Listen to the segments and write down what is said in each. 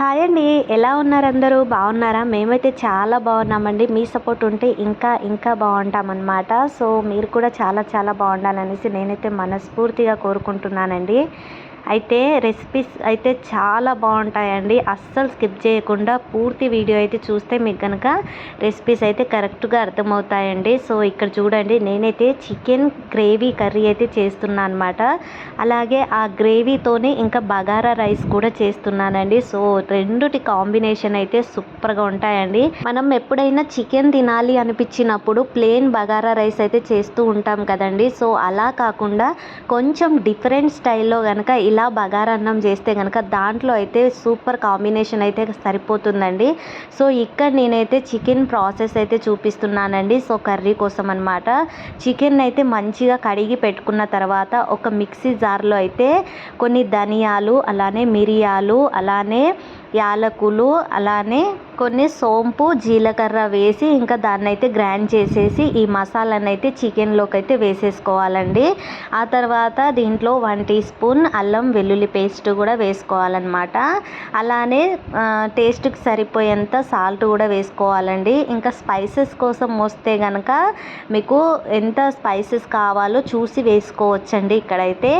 Hi అండి. ఎలా ఉన్నారు అందరూ? బాగున్నారా? మేమైతే చాలా బాగున్నామండి. మీ సపోర్ట్ ఉంటే ఇంకా ఇంకా బాగుంటామన్నమాట. సో మీరు కూడా చాలా చాలా బాగుండాలనేసి నేనైతే మనస్ఫూర్తిగా కోరుకుంటున్నానండి. అయితే రెసిపీస్ అయితే చాలా బాగుంటాయండి. అస్సలు స్కిప్ చేయకుండా పూర్తి వీడియో అయితే చూస్తే మీకు కనుక రెసిపీస్ అయితే కరెక్ట్గా అర్థమవుతాయండి. సో ఇక్కడ చూడండి నేనైతే చికెన్ గ్రేవీ కర్రీ అయితే చేస్తున్నాను అనమాట అలాగే ఆ గ్రేవీతోనే ఇంకా బగారా రైస్ కూడా చేస్తున్నానండి. సో రెండుటి కాంబినేషన్ అయితే సూపర్గా ఉంటాయండి. మనం ఎప్పుడైనా చికెన్ తినాలి అనిపించినప్పుడు ప్లేన్ బగారా రైస్ అయితే చేస్తూ ఉంటాం కదండి. సో అలా కాకుండా కొంచెం డిఫరెంట్ స్టైల్లో కనుక ఇలా బగారా అన్నం చేస్తే కనుక దాంట్లో అయితే సూపర్ కాంబినేషన్ అయితే సరిపోతుందండి. సో ఇక్కడ నేనైతే చికెన్ ప్రాసెస్ అయితే చూపిస్తున్నానండి. సో కర్రీ కోసం అనమాట చికెన్ అయితే మంచిగా కడిగి పెట్టుకున్న తర్వాత ఒక మిక్సీ జార్లో అయితే కొన్ని ధనియాలు అలానే మిరియాలు అలానే యాలకులు అలానే కొన్ని సోంపు జీలకర్ర వేసి ఇంకా దాన్ని అయితే గ్రైండ్ చేసేసి ఈ మసాలాను అయితే చికెన్లోకి అయితే వేసేసుకోవాలండి. ఆ తర్వాత దీంట్లో వన్ టీ స్పూన్ అల్లం వెల్లుల్లి పేస్ట్ కూడా వేసుకోవాలన్నమాట. అలానే టేస్ట్కి సరిపోయేంత సాల్ట్ కూడా వేసుకోవాలండి. ఇంకా స్పైసెస్ కోసం వస్తే కనుక మీకు ఎంత స్పైసెస్ కావాలో చూసి వేసుకోవచ్చండి ఇక్కడైతే.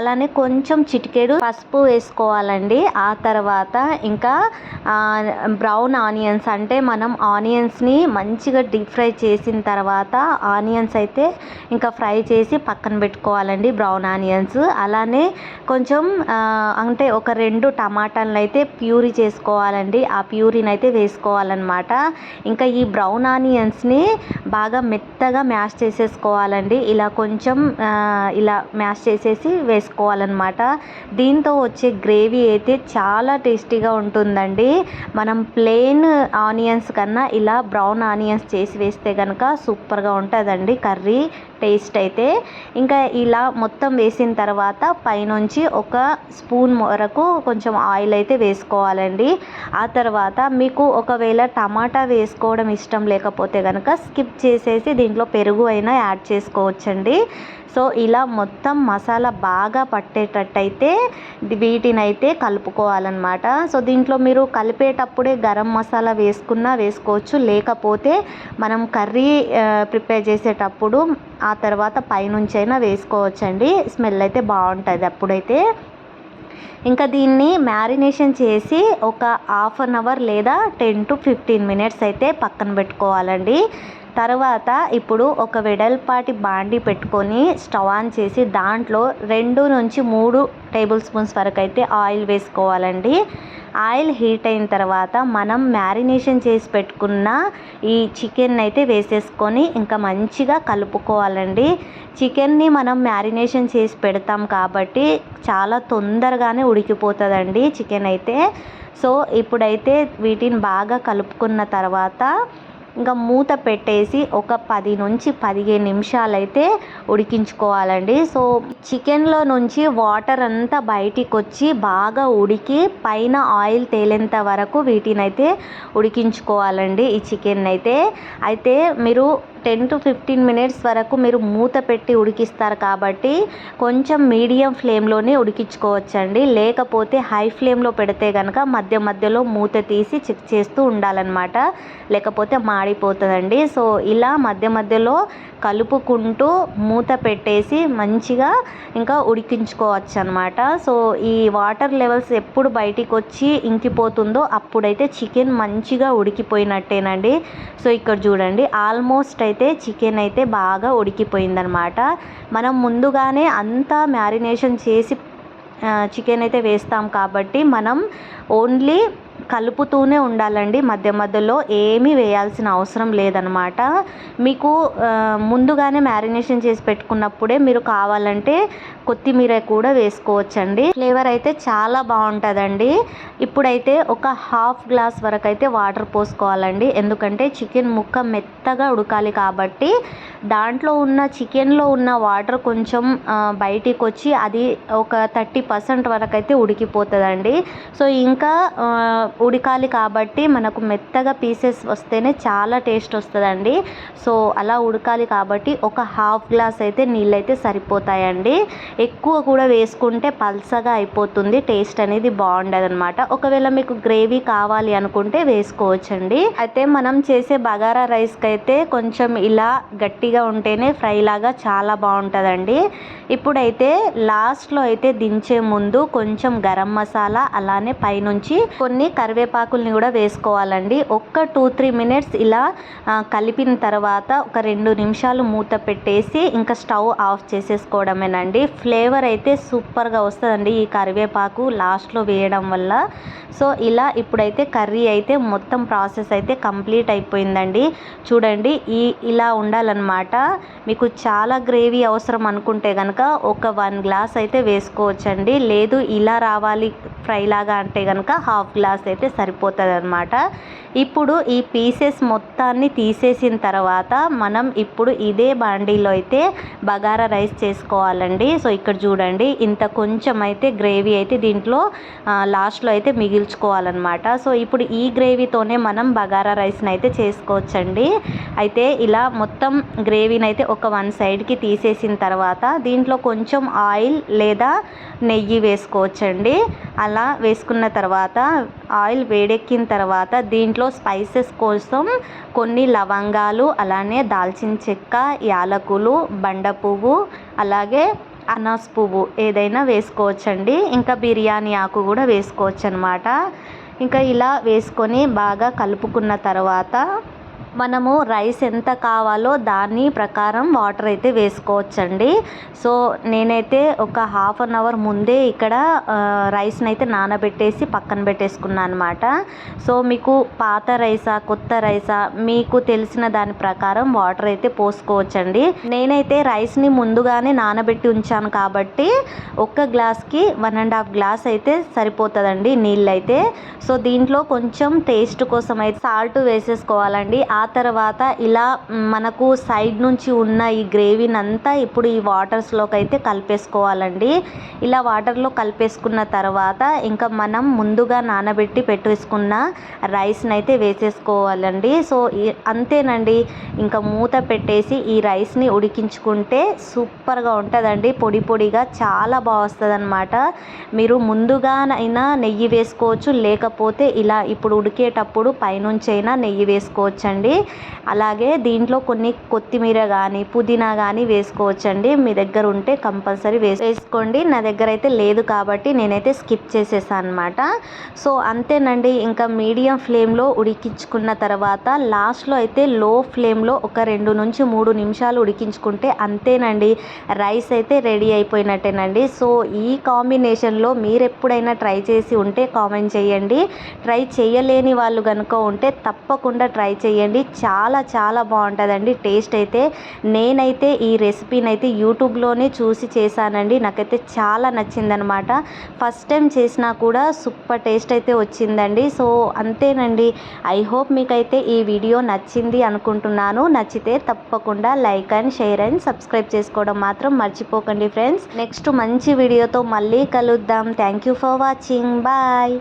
అలానే కొంచెం చిటికెడు పసుపు వేసుకోవాలండి. ఆ తర్వాత ఇంకా బ్రౌన్ ఆనియన్స్ అంటే మనం ఆనియన్స్ని మంచిగా డీప్ ఫ్రై చేసిన తర్వాత ఆనియన్స్ అయితే ఇంకా ఫ్రై చేసి పక్కన పెట్టుకోవాలండి బ్రౌన్ ఆనియన్స్. అలానే కొంచెం అంటే ఒక రెండు టమాటాలను అయితే ప్యూరీ చేసుకోవాలండి. ఆ ప్యూరీని అయితే వేసుకోవాలన్నమాట. ఇంకా ఈ బ్రౌన్ ఆనియన్స్ని బాగా మెత్తగా మ్యాష్ చేసేసుకోవాలండి. ఇలా కొంచెం ఇలా మ్యాష్ చేసేసి వేసుకోవాలన్నమాట. దీంతో వచ్చే గ్రేవీ అయితే చాలా టేస్టీగా ఉంటుందండి. మనం ప్లెయిన్ ఆనియన్స్ కన్నా ఇలా బ్రౌన్ ఆనియన్స్ చేసి వేస్తే కనుక సూపర్గా ఉంటుందండి కర్రీ. టేస్ట్ అయితే ఇంకా ఇలా మొత్తం వేసిన తర్వాత పైనుంచి ఒక స్పూన్ వరకు కొంచెం ఆయిల్ అయితే వేసుకోవాలండి. ఆ తర్వాత మీకు ఒకవేళ టమాటా వేసుకోవడం ఇష్టం లేకపోతే కనుక స్కిప్ చేసేసి దీంట్లో పెరుగు అయినా యాడ్ చేసుకోవచ్చండి. సో ఇలా మొత్తం మసాలా బాగా పట్టేటట్టయితే వీటిని అయితే కలుపుకోవాలన్నమాట. సో దీంట్లో మీరు కలిపేటప్పుడే గరం మసాలా వేసుకున్నా వేసుకోవచ్చు. లేకపోతే మనం కర్రీ ప్రిపేర్ చేసేటప్పుడు ఆ తర్వాత పైనుంచి అయినా వేసుకోవచ్చండి. స్మెల్ అయితే బాగుంటుంది అప్పుడైతే. ఇంకా దీన్ని మ్యారినేషన్ చేసి ఒక హాఫ్ అన్ అవర్ లేదా టెన్ టు ఫిఫ్టీన్ మినిట్స్ అయితే పక్కన పెట్టుకోవాలండి. తర్వాత ఇప్పుడు ఒక వెడల్పాటి బాండి పెట్టుకొని స్టవ్ ఆన్ చేసి దాంట్లో రెండు నుంచి మూడు టేబుల్ స్పూన్స్ వరకు అయితే ఆయిల్ వేసుకోవాలండి. ఆయిల్ హీట్ అయిన తర్వాత మనం మ్యారినేషన్ చేసి పెట్టుకున్న ఈ చికెన్ అయితే వేసేసుకొని ఇంకా మంచిగా కలుపుకోవాలండి. చికెన్ని మనం మ్యారినేషన్ చేసి పెడతాం కాబట్టి చాలా తొందరగానే ఉడికిపోతుందండి చికెన్ అయితే. సో ఇప్పుడైతే వీటిని బాగా కలుపుకున్న తర్వాత ఇంకా మూత పెట్టేసి ఒక పది నుంచి పదిహేను నిమిషాలు అయితే ఉడికించుకోవాలండి. సో చికెన్లో నుంచి వాటర్ అంతా బయటికి వచ్చి బాగా ఉడికి పైన ఆయిల్ తేలేంత వరకు వీటినైతే ఉడికించుకోవాలండి ఈ చికెన్ అయితే అయితే మీరు టెన్ టు ఫిఫ్టీన్ మినిట్స్ వరకు మీరు మూత పెట్టి ఉడికిస్తారు కాబట్టి కొంచెం మీడియం ఫ్లేమ్లోనే ఉడికించుకోవచ్చండి. లేకపోతే హై ఫ్లేమ్లో పెడితే కనుక మధ్య మధ్యలో మూత తీసి చెక్ చేస్తూ ఉండాలన్నమాట. లేకపోతే మాడిపోతుందండి. సో ఇలా మధ్య మధ్యలో కలుపుకుంటూ మూత పెట్టేసి మంచిగా ఇంకా ఉడికించుకోవచ్చు అనమాట సో ఈ వాటర్ లెవెల్స్ ఎప్పుడు బయటికి వచ్చి ఇంకిపోతుందో అప్పుడైతే చికెన్ మంచిగా ఉడికిపోయినట్టేనండి. సో ఇక్కడ చూడండి. ఆల్మోస్ట్ అయితే అయితే చికెన్ అయితే బాగా ఉడికిపోయిందనమాట మనం ముందుగానే అంతా మ్యారినేషన్ చేసి చికెన్ అయితే వేస్తాం కాబట్టి మనం ఓన్లీ కలుపుతూనే ఉండాలండి. మధ్య మధ్యలో ఏమీ వేయాల్సిన అవసరం లేదనమాట మీకు ముందుగానే మ్యారినేషన్ చేసి పెట్టుకున్నప్పుడే మీరు కావాలంటే కొత్తిమీర కూడా వేసుకోవచ్చండి. ఫ్లేవర్ అయితే చాలా బాగుంటుందండి. ఇప్పుడైతే ఒక హాఫ్ గ్లాస్ వరకు అయితే వాటర్ పోసుకోవాలండి. ఎందుకంటే చికెన్ ముక్క మెత్తగా ఉడకాలి కాబట్టి దాంట్లో ఉన్న చికెన్లో ఉన్న వాటర్ కొంచెం బయటికి వచ్చి అది ఒక థర్టీ పర్సెంట్ వరకు అయితే ఉడికిపోతుందండి. సో ఇంకా ఉడకాలి కాబట్టి మనకు మెత్తగా పీసెస్ వస్తేనే చాలా టేస్ట్ వస్తుందండి. సో అలా ఉడకాలి కాబట్టి ఒక హాఫ్ గ్లాస్ అయితే నీళ్ళు అయితే సరిపోతాయండి. ఎక్కువ కూడా వేసుకుంటే పల్సగా అయిపోతుంది. టేస్ట్ అనేది బాగుండదు అనమాట ఒకవేళ మీకు గ్రేవీ కావాలి అనుకుంటే వేసుకోవచ్చండి. అయితే మనం చేసే బగారా రైస్కి అయితే కొంచెం ఇలా గట్టిగా ఉంటేనే ఫ్రై లాగా చాలా బాగుంటుందండి. ఇప్పుడైతే లాస్ట్లో అయితే దించే ముందు కొంచెం గరం మసాలా అలానే పైనుంచి కొన్ని కరివేపాకుల్ని కూడా వేసుకోవాలండి. ఒక్క టూ త్రీ మినిట్స్ ఇలా కలిపిన తర్వాత ఒక రెండు నిమిషాలు మూత పెట్టేసి ఇంకా స్టవ్ ఆఫ్ చేసేసుకోవడమేనండి. ఫ్లేవర్ అయితే సూపర్గా వస్తుందండి ఈ కరివేపాకు లాస్ట్లో వేయడం వల్ల. సో ఇలా ఇప్పుడైతే కర్రీ అయితే మొత్తం ప్రాసెస్ అయితే కంప్లీట్ అయిపోయిందండి. చూడండి ఈ ఇలా ఉండాలన్నమాట. మీకు చాలా గ్రేవీ అవసరం అనుకుంటే కనుక ఒక వన్ గ్లాస్ అయితే వేసుకోవచ్చండి. లేదు ఇలా రావాలి ఫ్రై లాగా అంటే కనుక హాఫ్ గ్లాస్ అయితే సరిపోతుంది అనమాట ఇప్పుడు ఈ పీసెస్ మొత్తాన్ని తీసేసిన తర్వాత మనం ఇప్పుడు ఇదే బాండీలో అయితే బగారా రైస్ చేసుకోవాలండి. సో ఇక్కడ చూడండి. ఇంత కొంచెం అయితే గ్రేవీ అయితే దీంట్లో లాస్ట్లో అయితే మిగిల్చుకోవాలన్నమాట. సో ఇప్పుడు ఈ గ్రేవీతోనే మనం బగారా రైస్ని అయితే చేసుకోవచ్చండి. అయితే ఇలా మొత్తం గ్రేవీని అయితే ఒక వన్ సైడ్కి తీసేసిన తర్వాత దీంట్లో కొంచెం ఆయిల్ లేదా నెయ్యి వేసుకోవచ్చండి. అలా వేసుకున్న తర్వాత ఆయిల్ వేడెక్కిన తర్వాత దీంట్లో స్పైసెస్ కోసం కొన్ని లవంగాలు అలానే దాల్చిన చెక్క యాలకులు బండ పువ్వు అలాగే అనాస్ పువ్వు ఏదైనా వేసుకోవచ్చండి. ఇంకా బిర్యానీ ఆకు కూడా వేసుకోవచ్చు అనమాట ఇంకా ఇలా వేసుకొని బాగా కలుపుకున్న తర్వాత మనము రైస్ ఎంత కావాలో దాని ప్రకారం వాటర్ అయితే వేసుకోవచ్చండి. సో నేనైతే ఒక హాఫ్ అన్ అవర్ ముందే ఇక్కడ రైస్ని అయితే నానబెట్టేసి పక్కన పెట్టేసుకున్నాను అనమాట సో మీకు పాత రైసా కొత్త రైసా మీకు తెలిసిన దాని ప్రకారం వాటర్ అయితే పోసుకోవచ్చండి. నేనైతే రైస్ని ముందుగానే నానబెట్టి ఉంచాను కాబట్టి ఒక్క గ్లాస్కి వన్ అండ్ హాఫ్ గ్లాస్ అయితే సరిపోతుందండి నీళ్ళు అయితే సో దీంట్లో కొంచెం టేస్ట్ కోసం అయితే సాల్ట్ వేసేసుకోవాలండి. ఆ తర్వాత ఇలా మనకు సైడ్ నుంచి ఉన్న ఈ గ్రేవీని అంతా ఇప్పుడు ఈ వాటర్స్లోకి అయితే కలిపేసుకోవాలండి. ఇలా వాటర్లో కలిపేసుకున్న తర్వాత ఇంకా మనం ముందుగా నానబెట్టి పెట్టేసుకున్న రైస్ని అయితే వేసేసుకోవాలండి. సో అంతేనండి. ఇంకా మూత పెట్టేసి ఈ రైస్ని ఉడికించుకుంటే సూపర్గా ఉంటుందండి. పొడి పొడిగా చాలా బాగా అనమాట మీరు ముందుగానైనా నెయ్యి వేసుకోవచ్చు. లేకపోతే ఇలా ఇప్పుడు ఉడికేటప్పుడు పైనుంచి అయినా నెయ్యి వేసుకోవచ్చండి. అలాగే దీంట్లో కొన్ని కొత్తిమీర కానీ పుదీనా కానీ వేసుకోవచ్చండి. మీ దగ్గర ఉంటే కంపల్సరీ వేసుకోండి. నా దగ్గర అయితే లేదు కాబట్టి నేనైతే స్కిప్ చేసేసాను అనమాట సో అంతేనండి. ఇంకా మీడియం ఫ్లేమ్లో ఉడికించుకున్న తర్వాత లాస్ట్లో అయితే లో ఫ్లేమ్లో ఒక రెండు నుంచి మూడు నిమిషాలు ఉడికించుకుంటే అంతేనండి. రైస్ అయితే రెడీ అయిపోయినట్టేనండి. సో ఈ కాంబినేషన్లో మీరు ఎప్పుడైనా ట్రై చేసి ఉంటే కామెంట్ చేయండి. ట్రై చేయలేని వాళ్ళు కనుక ఉంటే తప్పకుండా ట్రై చేయండి. చాలా చాలా బాగుంటుందండి. టేస్ట్ అయితే నేనైతే ఈ రెసిపీని అయితే యూట్యూబ్లోనే చూసి చేశానండి. నాకైతే చాలా నచ్చిందనమాట. ఫస్ట్ టైం చేసినా కూడా సూపర్ టేస్ట్ అయితే వచ్చిందండి. సో అంతేనండి. ఐ హోప్ మీకైతే ఈ వీడియో నచ్చింది అనుకుంటున్నాను. నచ్చితే తప్పకుండా like and share and subscribe చేసుకోవడం మాత్రం మర్చిపోకండి ఫ్రెండ్స్. నెక్స్ట్ మంచి వీడియోతో మళ్ళీ కలుద్దాం. Thank you for watching. Bye.